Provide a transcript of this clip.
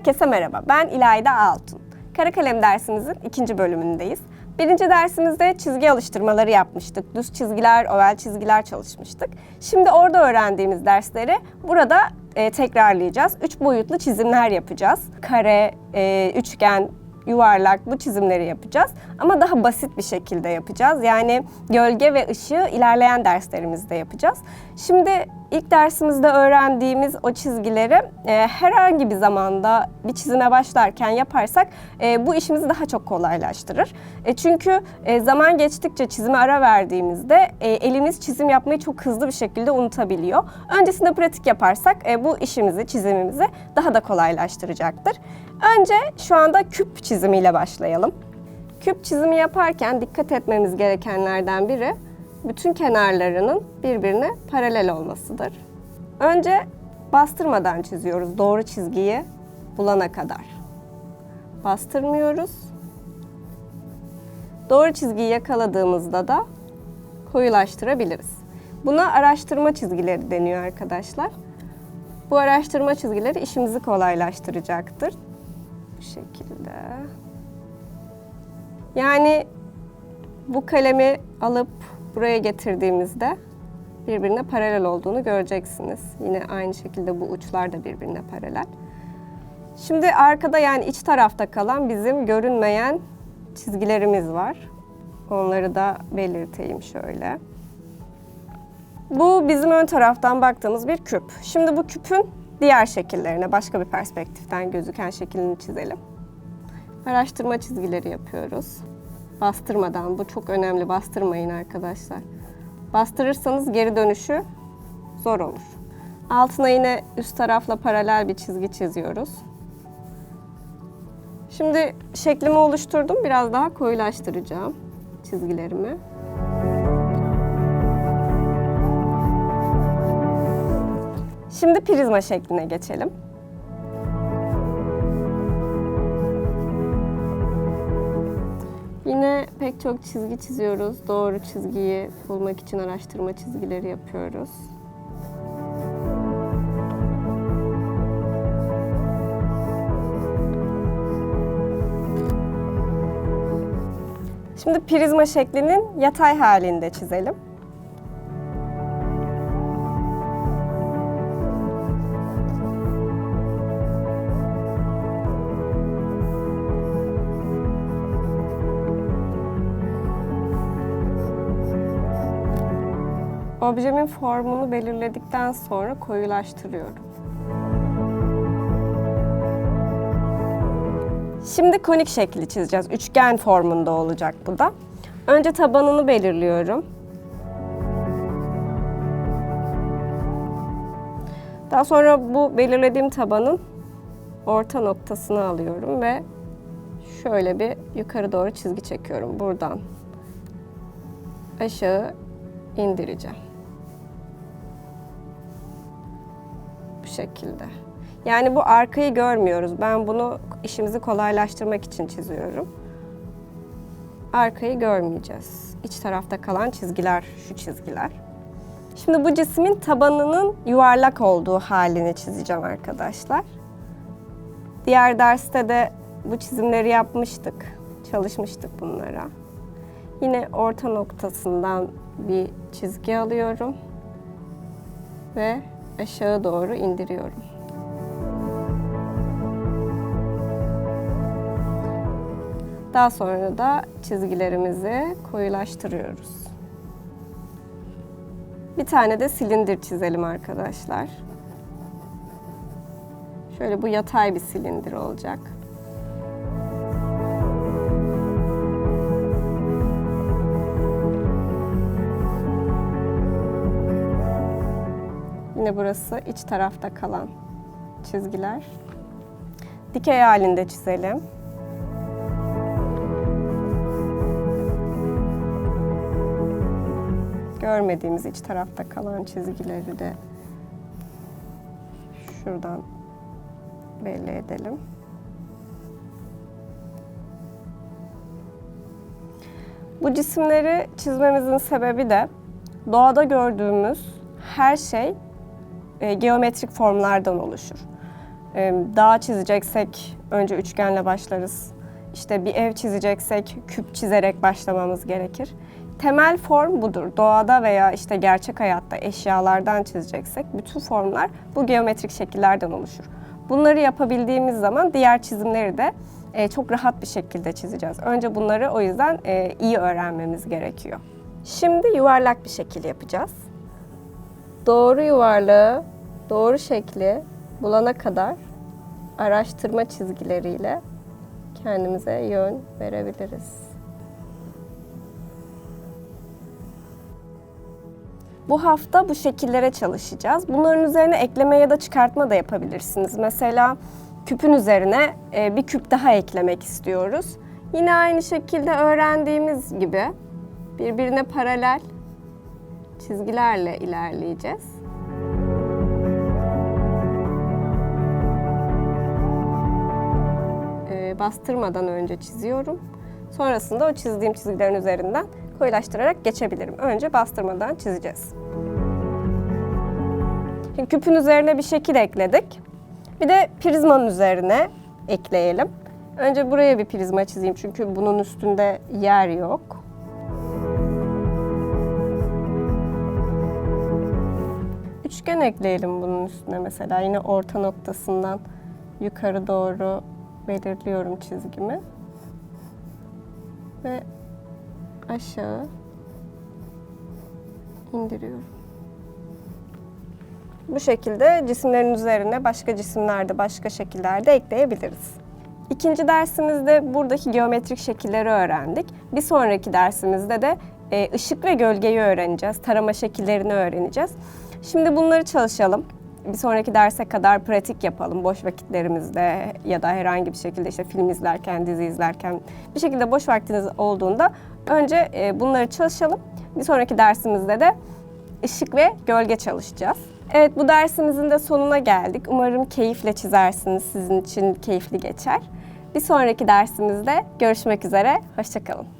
Herkese merhaba, ben İlayda Altun. Kara kalem dersimizin ikinci bölümündeyiz. Birinci dersimizde çizgi alıştırmaları yapmıştık. Düz çizgiler, oval çizgiler çalışmıştık. Şimdi orada öğrendiğimiz dersleri burada e, tekrarlayacağız. Üç boyutlu çizimler yapacağız. Kare, e, üçgen, yuvarlak bu çizimleri yapacağız. Ama daha basit bir şekilde yapacağız. Yani gölge ve ışığı ilerleyen derslerimizde yapacağız. Şimdi ilk dersimizde öğrendiğimiz o çizgileri e, herhangi bir zamanda bir çizime başlarken yaparsak e, bu işimizi daha çok kolaylaştırır. E, çünkü e, zaman geçtikçe çizime ara verdiğimizde e, elimiz çizim yapmayı çok hızlı bir şekilde unutabiliyor. Öncesinde pratik yaparsak e, bu işimizi, çizimimizi daha da kolaylaştıracaktır. Önce şu anda küp çizimiyle başlayalım. Küp çizimi yaparken dikkat etmemiz gerekenlerden biri bütün kenarlarının birbirine paralel olmasıdır. Önce bastırmadan çiziyoruz doğru çizgiyi bulana kadar. Bastırmıyoruz. Doğru çizgiyi yakaladığımızda da koyulaştırabiliriz. Buna araştırma çizgileri deniyor arkadaşlar. Bu araştırma çizgileri işimizi kolaylaştıracaktır. Bu şekilde. Yani bu kalemi alıp buraya getirdiğimizde birbirine paralel olduğunu göreceksiniz. Yine aynı şekilde bu uçlar da birbirine paralel. Şimdi arkada yani iç tarafta kalan bizim görünmeyen çizgilerimiz var. Onları da belirteyim şöyle. Bu bizim ön taraftan baktığımız bir küp. Şimdi bu küpün diğer şekillerine başka bir perspektiften gözüken şeklini çizelim. Araştırma çizgileri yapıyoruz. Bastırmadan, bu çok önemli. Bastırmayın arkadaşlar. Bastırırsanız geri dönüşü zor olur. Altına yine üst tarafla paralel bir çizgi çiziyoruz. Şimdi şeklimi oluşturdum. Biraz daha koyulaştıracağım çizgilerimi. Şimdi prizma şekline geçelim. Yine pek çok çizgi çiziyoruz. Doğru çizgiyi bulmak için araştırma çizgileri yapıyoruz. Şimdi prizma şeklinin yatay halinde çizelim. Objemin formunu belirledikten sonra koyulaştırıyorum. Şimdi konik şekli çizeceğiz. Üçgen formunda olacak bu da. Önce tabanını belirliyorum. Daha sonra bu belirlediğim tabanın orta noktasını alıyorum ve şöyle bir yukarı doğru çizgi çekiyorum buradan. Aşağı indireceğim. Şekilde. Yani bu arkayı görmüyoruz. Ben bunu işimizi kolaylaştırmak için çiziyorum. Arkayı görmeyeceğiz. İç tarafta kalan çizgiler şu çizgiler. Şimdi bu cismin tabanının yuvarlak olduğu halini çizeceğim arkadaşlar. Diğer derste de bu çizimleri yapmıştık. Çalışmıştık bunlara. Yine orta noktasından bir çizgi alıyorum ve aşağı doğru indiriyorum. Daha sonra da çizgilerimizi koyulaştırıyoruz. Bir tane de silindir çizelim arkadaşlar. Şöyle bu yatay bir silindir olacak. Yine burası iç tarafta kalan çizgiler. Dikey halinde çizelim. Görmediğimiz iç tarafta kalan çizgileri de şuradan belli edelim. Bu cisimleri çizmemizin sebebi de doğada gördüğümüz her şey e, geometrik formlardan oluşur. E, dağ çizeceksek önce üçgenle başlarız. İşte bir ev çizeceksek küp çizerek başlamamız gerekir. Temel form budur. Doğada veya işte gerçek hayatta eşyalardan çizeceksek bütün formlar bu geometrik şekillerden oluşur. Bunları yapabildiğimiz zaman diğer çizimleri de e, çok rahat bir şekilde çizeceğiz. Önce bunları o yüzden e, iyi öğrenmemiz gerekiyor. Şimdi yuvarlak bir şekil yapacağız. Doğru yuvarlağı, doğru şekli bulana kadar araştırma çizgileriyle kendimize yön verebiliriz. Bu hafta bu şekillere çalışacağız. Bunların üzerine ekleme ya da çıkartma da yapabilirsiniz. Mesela küpün üzerine e, bir küp daha eklemek istiyoruz. Yine aynı şekilde öğrendiğimiz gibi birbirine paralel çizgilerle ilerleyeceğiz. e, bastırmadan önce çiziyorum. Sonrasında o çizdiğim çizgilerin üzerinden koyulaştırarak geçebilirim. Önce bastırmadan çizeceğiz. Şimdi küpün üzerine bir şekil ekledik. Bir de prizmanın üzerine ekleyelim. Önce buraya bir prizma çizeyim çünkü bunun üstünde yer yok. Üçgen ekleyelim bunun üstüne mesela yine orta noktasından yukarı doğru belirliyorum çizgimi. Ve aşağı indiriyorum. Bu şekilde cisimlerin üzerine başka cisimlerde, başka şekillerde ekleyebiliriz. İkinci dersimizde buradaki geometrik şekilleri öğrendik. Bir sonraki dersimizde de e, ışık ve gölgeyi öğreneceğiz. Tarama şekillerini öğreneceğiz. Şimdi bunları çalışalım. Bir sonraki derse kadar pratik yapalım boş vakitlerimizde ya da herhangi bir şekilde işte film izlerken, dizi izlerken bir şekilde boş vaktiniz olduğunda önce e, bunları çalışalım. Bir sonraki dersimizde de ışık ve gölge çalışacağız. Evet bu dersimizin de sonuna geldik. Umarım keyifle çizersiniz. Sizin için keyifli geçer. Bir sonraki dersimizde görüşmek üzere. Hoşçakalın.